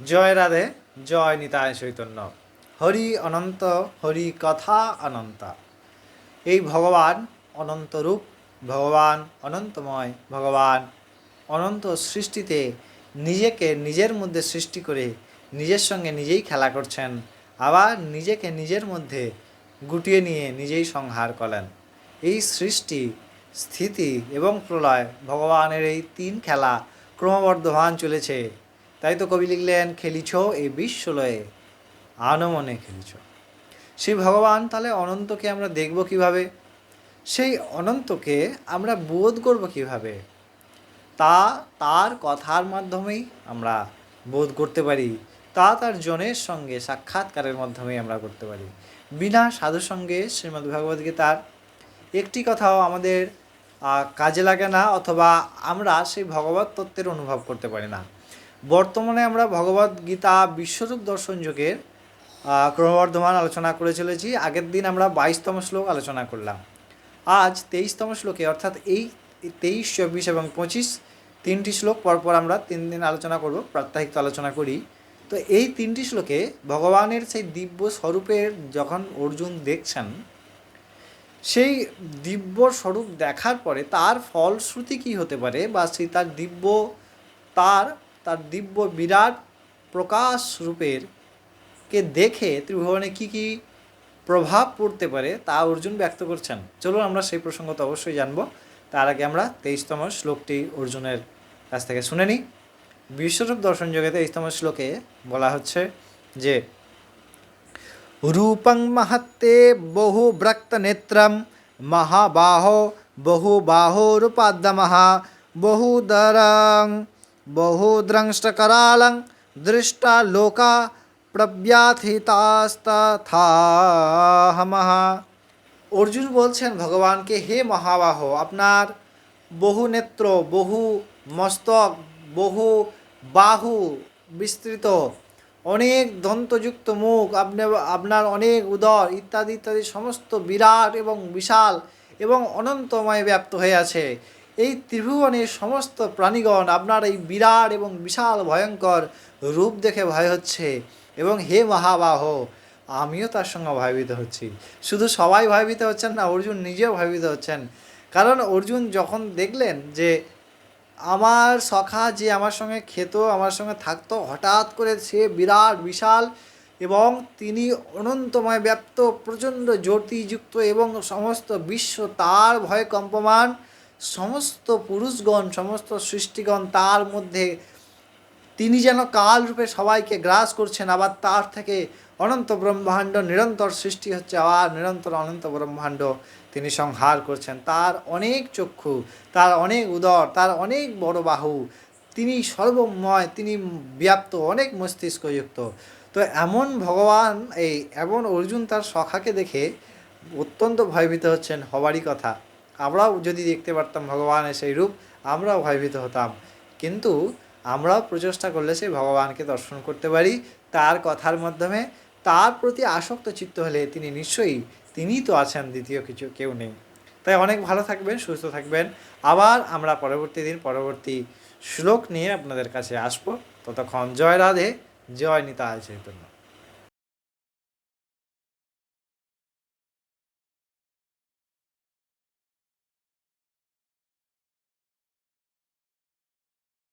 জয় রাধে, জয় নিতায় চৈতন্য। হরি অনন্ত, হরি কথা অনন্ত। এই ভগবান অনন্ত রূপ ভগবান অনন্তময়, ভগবান অনন্ত সৃষ্টিতে নিজেকে নিজের মধ্যে সৃষ্টি করে নিজের সঙ্গে নিজেই খেলা করছেন, আবার নিজেকে নিজের মধ্যে গুটিয়ে নিয়ে নিজেই সংহার করেন। এই সৃষ্টি, স্থিতি এবং প্রলয় ভগবানের এই তিন খেলা ক্রমবর্ধমান চলেছে। তাই তো কবি লিখলেন, খেলিছ এই বিশ্বলয়ে আনমনে খেলিছ। সেই ভগবান, তাহলে অনন্তকে আমরা দেখব কীভাবে? সেই অনন্তকে আমরা বোধ করব কীভাবে? তা তার কথার মাধ্যমেই আমরা বোধ করতে পারি। তা তার জনের সঙ্গে সাক্ষাৎকারের মাধ্যমেই আমরা করতে পারি। বিনা সাধুর সঙ্গে শ্রীমদ্ ভগবদ গীতার একটি কথাও আমাদের কাজে লাগে না অথবা আমরা সেই ভগবত তত্ত্বের অনুভব করতে পারি না। বর্তমানে আমরা ভগবদ গীতা বিশ্বরূপ দর্শন যুগের ক্রমবর্ধমান আলোচনা করে চলেছি। আগের দিন আমরা বাইশতম শ্লোক আলোচনা করলাম। আজ তেইশতম শ্লোকে, অর্থাৎ এই তেইশ, চব্বিশ এবং পঁচিশ তিনটি শ্লোক পরপর আমরা তিন দিন আলোচনা করব, প্রাত্যহিক আলোচনা করি। তো এই তিনটি শ্লোকে ভগবানের সেই দিব্য স্বরূপের যখন অর্জুন দেখছেন, সেই দিব্য স্বরূপ দেখার পরে তার ফলশ্রুতি কী হতে পারে বা সেই তার দিব্য তার তার দিব্য বিরাট প্রকাশ রূপের কে দেখে ত্রিভুবনে কি কি প্রভাব পড়তে পারে তা অর্জুন ব্যক্ত করছেন। চলুন আমরা সেই প্রসঙ্গ তো অবশ্যই জানব। তার আগে আমরা তেইশতম শ্লোকটি অর্জুনের কাছ থেকে শুনে নিই। বিশ্বরূপ দর্শন যোগে তেইশতম শ্লোকে বলা হচ্ছে যে, রূপং মহত্তে বহু ব্রক্ত নেত্রম, মহাবাহো বহু বাহো রূপাদ্যমঃ বহুদরং বহুদ্রংষ্টকরালং দৃষ্টা লোকা প্রব্যাথিতাস্তথাহমঃ অর্জুন বলছেন ভগবানকে হে মহাবাহ আপনার বহু নেত্র বহু মস্তক বহু বাহু বিস্তৃত অনেক দন্তযুক্ত মুখ আপনি আপনার অনেক উদর ইত্যাদি ইত্যাদি সমস্ত বিরাট এবং বিশাল এবং অনন্তময় ব্যাপ্ত হয়ে আছে এই ত্রিভুবনের সমস্ত প্রাণীগণ আপনার এই বিরাট এবং বিশাল ভয়ঙ্কর রূপ দেখে ভয় হচ্ছে এবং হে মহাবাহ, আমিও তার সঙ্গে ভয়ভীত হচ্ছি। শুধু সবাই ভয়ভীত হচ্ছেন না, অর্জুন নিজেও ভয়ভীত হচ্ছেন। কারণ অর্জুন যখন দেখলেন যে আমার সখা যে আমার সঙ্গে খেত, আমার সঙ্গে থাকতো, হঠাৎ করে সে বিরাট, বিশাল এবং তিনি অনন্তময় ব্যাপ্ত, প্রচণ্ড জ্যোতিযুক্ত এবং সমস্ত বিশ্ব তার ভয়ে কম্পমান সমস্ত পুরুষগণ, সমস্ত সৃষ্টিগণ তার মধ্যে তিনি যেন কাল রূপে সবাইকে গ্রাস করছেন, আবার তার থেকে অনন্ত ব্রহ্মাণ্ড নিরন্তর সৃষ্টি হচ্ছে, আবার নিরন্তর অনন্ত ব্রহ্মাণ্ড তিনি সংহার করছেন। তার অনেক চক্ষু, তার অনেক উদর, তার অনেক বড় বাহু, তিনি সর্বময়, তিনি ব্যাপ্ত, অনেক মস্তিষ্কযুক্ত। তো এমন ভগবান, এই এমন অর্জুন তার সখাকে দেখে অত্যন্ত ভয়ভীত হচ্ছেন, হবারই কথা। আমরাও যদি দেখতে পারতাম ভগবানের সেই রূপ, আমরাও ভয়ভীত হতাম। কিন্তু আমরাও প্রচেষ্টা করলে সেই ভগবানকে দর্শন করতে পারি, তার কথার মাধ্যমে তার প্রতি আসক্ত চিত্ত হলে তিনি নিশ্চয়ই তিনিই তো আছেন দ্বিতীয় কিছু কেউ নেই। তাই অনেক ভালো থাকবেন, সুস্থ থাকবেন। আবার আমরা পরবর্তী দিন, পরবর্তী শ্লোক নিয়ে আপনাদের কাছে আসব। ততক্ষণ জয় রাধে, জয় নিতায় চৈতন্য।